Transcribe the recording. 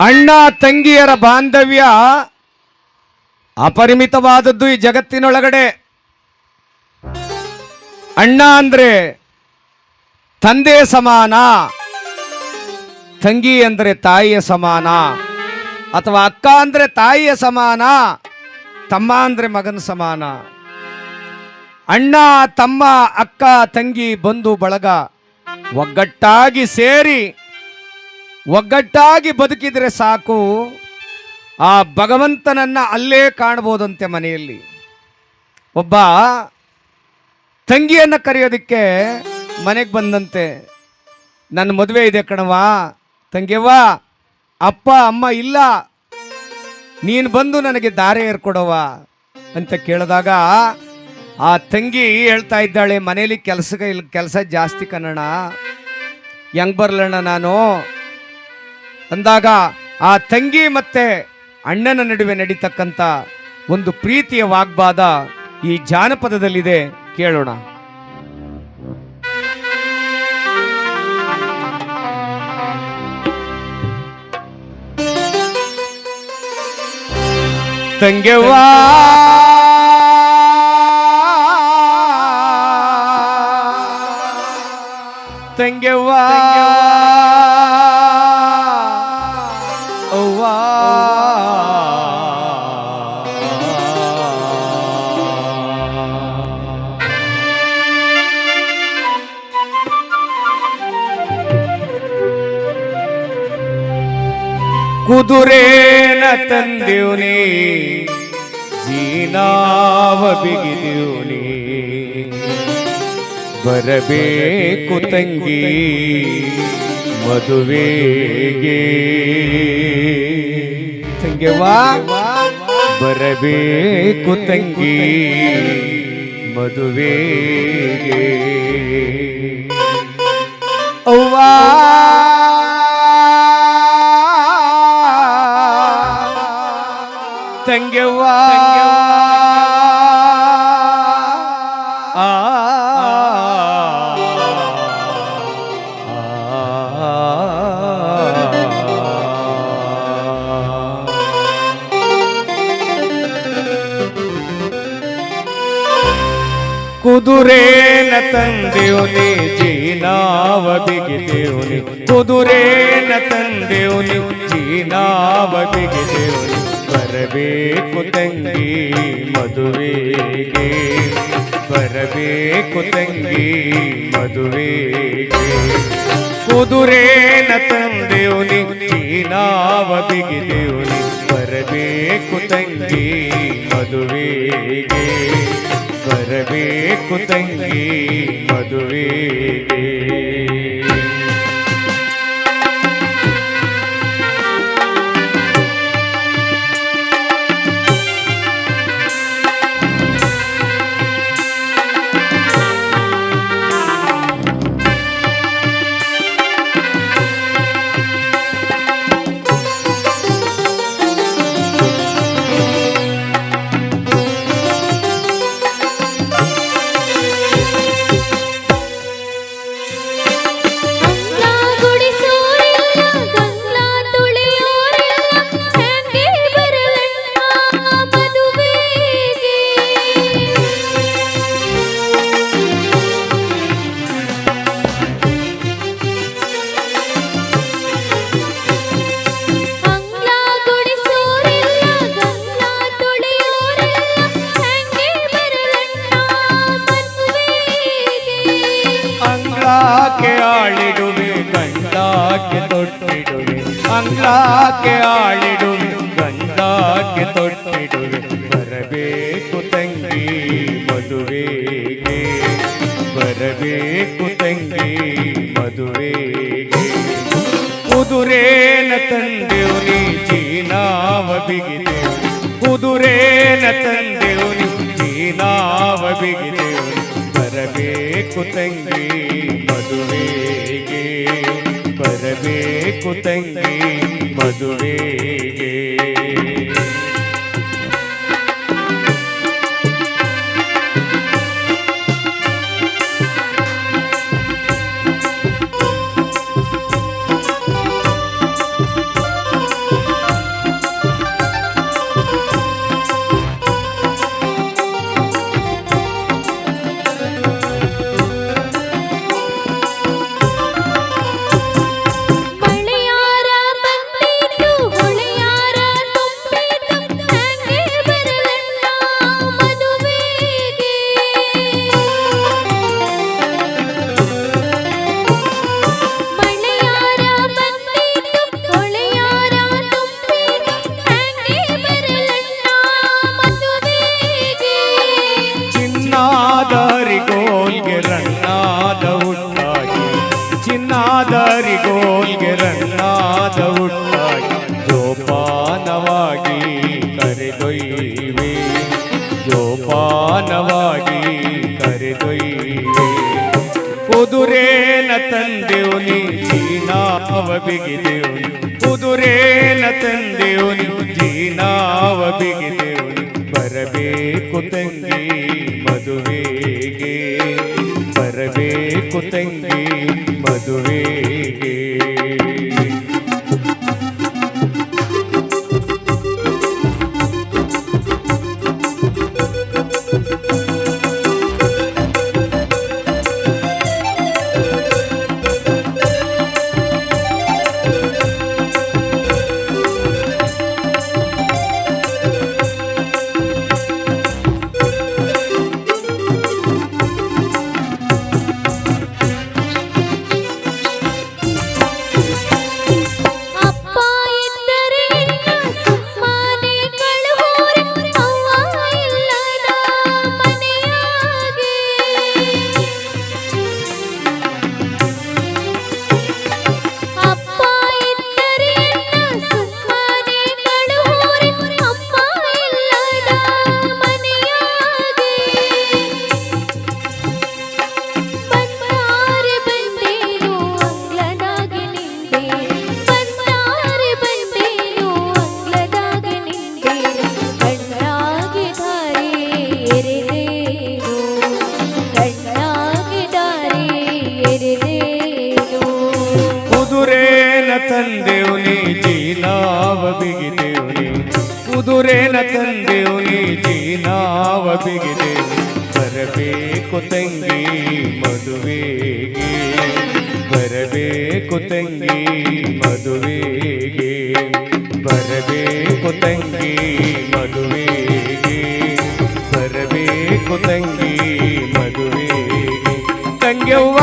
ಅಣ್ಣ ತಂಗಿಯರ ಬಾಂಧವ್ಯ ಅಪರಿಮಿತವಾದದ್ದು ಈ ಜಗತ್ತಿನೊಳಗಡೆ. ಅಣ್ಣ ಅಂದರೆ ತಂದೆ ಸಮಾನ, ತಂಗಿ ಅಂದರೆ ತಾಯಿಯ ಸಮಾನ, ಅಥವಾ ಅಕ್ಕ ಅಂದರೆ ತಾಯಿಯ ಸಮಾನ, ತಮ್ಮ ಅಂದರೆ ಮಗನ ಸಮಾನ. ಅಣ್ಣ, ತಮ್ಮ, ಅಕ್ಕ, ತಂಗಿ, ಬಂಧು, ಬಳಗ ಒಗ್ಗಟ್ಟಾಗಿ ಸೇರಿ ಒಗ್ಗಟ್ಟಾಗಿ ಬದುಕಿದರೆ ಸಾಕು. ಆ ಭಗವಂತನನ್ನು ಅಲ್ಲೇ ಕಾಣ್ಬೋದಂತೆ ಮನೆಯಲ್ಲಿ. ಒಬ್ಬ ತಂಗಿಯನ್ನು ಕರೆಯೋದಕ್ಕೆ ಮನೆಗೆ ಬಂದಂತೆ. ನನ್ನ ಮದುವೆ ಇದೆ ಕಣವ ತಂಗಿಯವ್ವ, ಅಪ್ಪ, ಅಮ್ಮ ಇಲ್ಲ. ನೀನು ಬಂದು ನನಗೆ ದಾರೆ ಏರ್ಕೊಡವ ಅಂತ ಕೇಳಿದಾಗ ಆ ತಂಗಿ ಹೇಳ್ತಾ ಇದ್ದಾಳೆ, ಮನೇಲಿ ಕೆಲಸ ಕೆಲಸ ಜಾಸ್ತಿ ಕನ್ನಡ ಹೆಂಗೆ ಬರಲಣ್ಣ ನಾನು? ಅಂದಾಗ ಆ ತಂಗಿ ಮತ್ತೆ ಅಣ್ಣನ ನಡುವೆ ನಡೀತಕ್ಕಂಥ ಒಂದು ಪ್ರೀತಿಯ ವಾಗ್ವಾದ ಈ ಜಾನಪದದಲ್ಲಿದೆ ಕೇಳೋಣ. ತಂಗೆವಾ ತಂಗೆವ್ವಾ! ಕುದುರೇನ ತಂದೆವ್ನಿ ಜೀನಾವ ಬಿಗಿದೆವ್ನಿ ಬರಬೇಕು ತಂಗಿ ಮದುವೆಗೆ. ತಂಗೆವಾ ಬರಬೇಕು ತಂಗಿ ಮದುವೆಗೆ. ಅವ್ವಾ. ತಂಗೆವ್ವಾ ಆ ಕುದುರೇನ ತಂದೆವನಿ ಜೀನಾವ ಬಿಗಿದೇವನಿ ಕುದುರೇನ ತಂದೆವನಿ ಜೀನಾವ ಬಿಗಿದೇವನಿ ಬರಬೇಕು ತಂಗಿ ಮದುವೆಗೆ, ಬರಬೇಕು ತಂಗಿ ಮದುವೆಗೆ. ಕುದುರೇನ ತಂದೆವನಿ ಜೀನಾವ ಬಿಗಿದೇವನಿ ಬರಬೇಕು ತಂಗಿ ಮದುವೆಗೆ. ಬರಬೇಕು ತಂಗಿ ಮದುವೆಗೆ. ಅಂಗ್ಲಾಕೆ ಆಳಿಡುವೆ ಗಂಡಾಕೆ ತೊಟ್ಟಿಡುವೆ ಅಂಗ್ಲಾಕೆ ಆಳಿಡುವೆ ಗಂಡಾಕೆ ತೊಟ್ಟಿಡುವೆ ಬರಬೇಕು ತಂಗಿ ಮದುವೆಗೆ ಬರಬೇಕು ತಂಗಿ ಮದುವೆಗೆ ಕುದುರೇನ ತಂದೆವನಿ ಜೀನಾವ ಬಿಗಿದೆವು ಕುದುರೇನ ತಂದೆವನಿ ಜೀನಾವ ಬಿಗಿದೆವು ಬರಬೇಕು ತಂಗಿ ಮದುವೆಗೆ ಬರಬೇಕು ತಂಗಿ ಮದುವೆಗೆ. ಚಿನ್ನಾದರಿ ಗೋಲ್ಗೆ ರಂಗಾದ ಉಟ್ಟಾಗಿ ಜೋಪಾನವಾಗಿ ಕರೆದೊಯ್ಯುವೆ. ಜೋಪಾನವಾಗಿ ಕರೆದೊಯ್ಯುವೆ. ಕುದುರೇನ ತಂದೆವು ನೀ ಜೀನಾವ ಬಿಗಿದೆವು ಕುದುರೇನ ತಂದೆವು ನೀವು ಜೀನಾವ ಬಿಗಿದೆವು ಬರಬೇಕು ತಂಗಿ ಮದುವೆಗೆ. ಬರಬೇಕು ತಂಗಿ ಮದುವೆಗೆ. ಬರಬೇಕು ತಂಗಿ ಮದುವೆಗೆ. ಬರಬೇಕು ತಂಗಿ ಮದುವೆಗೆ. ಬರಬೇಕು ತಂಗಿ ಮದುವೆಗೆ. ಬರಬೇಕು ತಂಗಿ ಮದುವೆಗೆ. ತಂಗ್ಯವ್ವ